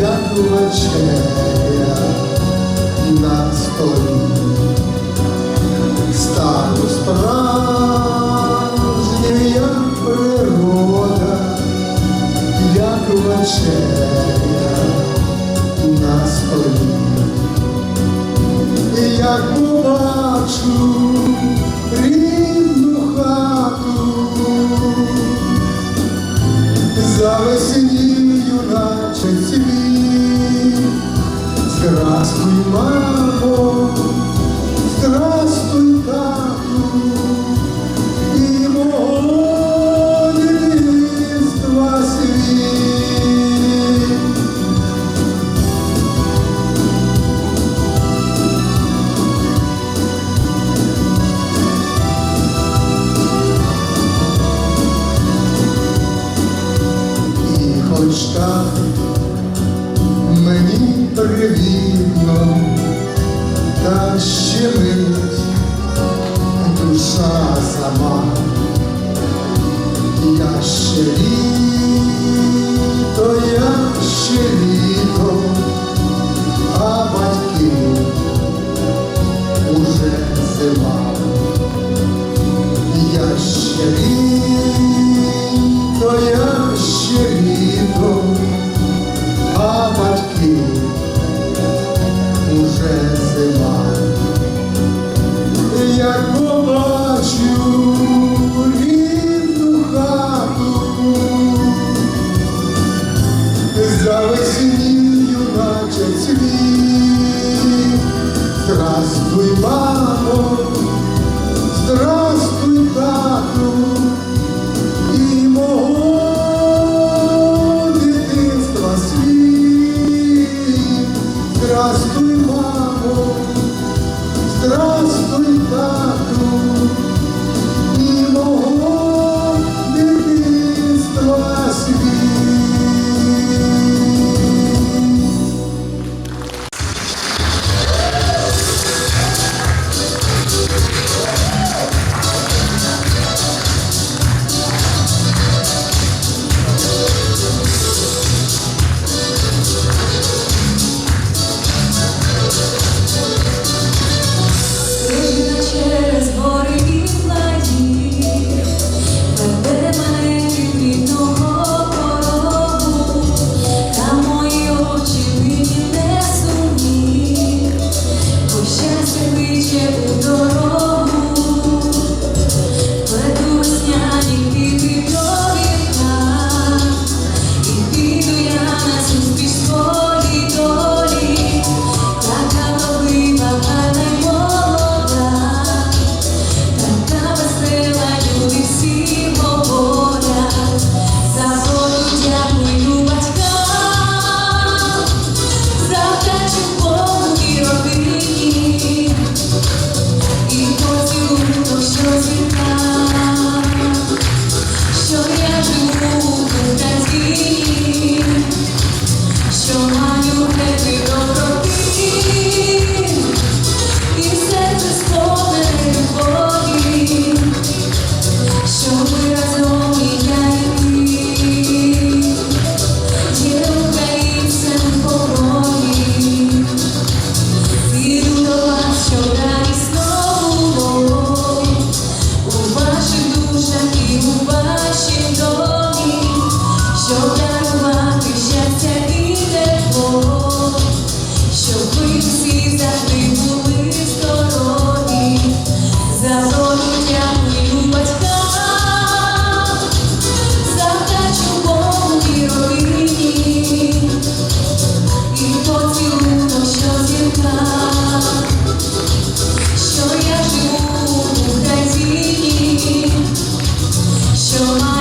як вечеря на столі, стану справжня, природа, як вечеря на столі, і як побачу рідну хату. За весенню на. Здравствуй, мамо, здравствуй, тату, і мого дитинства світ. І хоч так So